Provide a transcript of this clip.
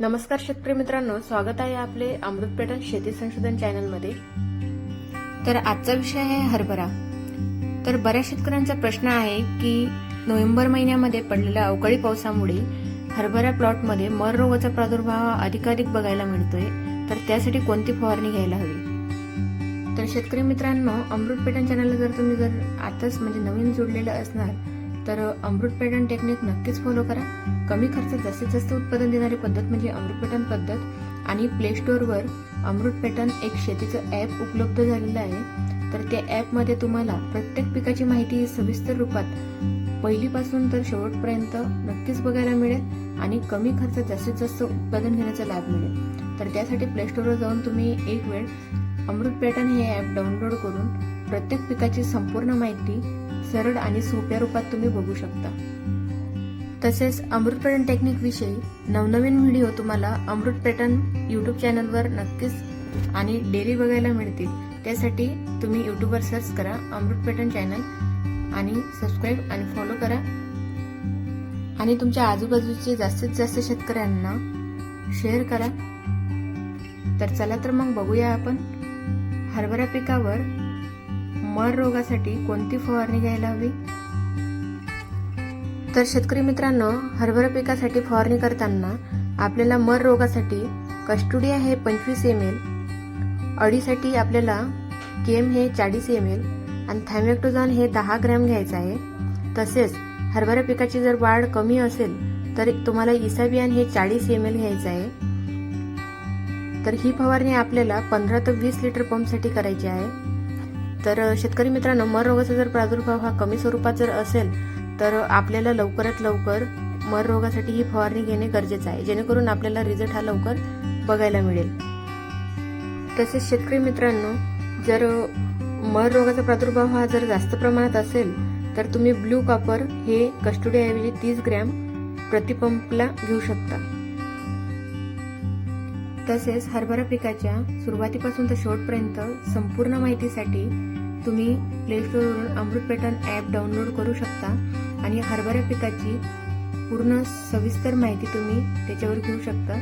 नमस्कार शेतकरी मित्रांनो स्वागत आहे आपले अमृत पेटन शेती संशोधन चॅनलमध्ये. तर आजचा विषय आहे हरभरा. तर बऱ्याच शेतकऱ्यांचा प्रश्न आहे की नोव्हेंबर महिन्यामध्ये पडलेल्या अवकाळी पावसामुळे हरभरा प्लॉटमध्ये मर रोगाचा प्रादुर्भाव अधिकाधिक बघायला मिळतोय तर त्यासाठी कोणती फवारणी घ्यायला हवी? तर शेतकरी मित्रांनो अमृत पेटन चॅनलला जर तुम्ही जर आताच म्हणजे नवीन जोडलेलं असणार तर अमृत पेटन टेक्निक नक्कीच फॉलो करा. कमी खर्चात जास्तीत जास्त उत्पादन देणारी पद्धत म्हणजे अमृत पेटन पद्धत आणि प्ले स्टोअरवर अमृत पेटन एक शेतीचं ॲप उपलब्ध झालेलं आहे. तर त्या ॲपमध्ये तुम्हाला प्रत्येक पिकाची माहिती सविस्तर रूपात पहिलीपासून तर शेवटपर्यंत नक्कीच बघायला मिळेल आणि कमी खर्चात जास्तीत जास्त उत्पादन घेण्याचा लाभ मिळेल. तर त्यासाठी प्ले स्टोअरवर जाऊन तुम्ही एक वेळ अमृत पॅटर्न हे ॲप डाउनलोड करून प्रत्येक पिकाची संपूर्ण माहिती सरळ आणि सोप्या रूपात तुम्ही बघू शकता. तसेच अमृत पॅटर्न टेक्निक विषयी नवनवीन व्हिडिओ तुम्हाला अमृत पॅटर्न यूट्यूब चॅनलवर नक्कीच आणि डेली बघायला मिळतील. त्यासाठी तुम्ही यूट्यूबवर सर्च करा अमृत पॅटर्न चॅनल आणि सबस्क्राईब आणि फॉलो करा. आणि तुमच्या आजूबाजूचे जास्तीत जास्त शेतकऱ्यांना शेअर करा. तर चला तर मग बघूया आपण हरभरा पिकावर मर रोगासाठी कोणती फवारणी घ्यायला हवी? तर शेतकरी मित्रांनो हरभरा पिकासाठी फवारणी करताना आपल्याला मर रोगासाठी कस्टुडिया हे पंचवीस एम एल अडीसाठी आपल्याला केम हे चाळीस एम एल आणि थॅमॅक्टोझॉन हे दहा ग्रॅम घ्यायचं आहे. तसेच हरभरा पिकाची जर वाढ कमी असेल तर तुम्हाला इसाबियान हे चाळीस एम एल घ्यायचं आहे. तर ही फवारणी आपल्याला पंधरा ते वीस लिटर पंपसाठी करायची आहे. तर शेतकरी मित्रांनो मर रोगाचा जर प्रादुर्भाव हा कमी स्वरूपात जर असेल तर आपल्याला लवकरात लवकर मर रोगासाठी ही फवारणी घेणे गरजेचं आहे. जेणेकरून आपल्याला रिझल्ट हा लवकर बघायला मिळेल. तसेच शेतकरी मित्रांनो जर मर रोगाचा प्रादुर्भाव हा जर जास्त प्रमाणात असेल तर तुम्ही ब्लू कॉपर हे कस्टोडियाऐवजी तीस ग्रॅम प्रतिपंपला घेऊ शकता. तसेच हरभरा पिकाच्या सुरुवातीपासून तर शेवटपर्यंत संपूर्ण माहितीसाठी तुम्ही प्ले स्टोअरवरून अमृत पॅटर्न ॲप डाउनलोड करू शकता आणि हरभरा पिकाची पूर्ण सविस्तर माहिती तुम्ही त्याच्यावर घेऊ शकता.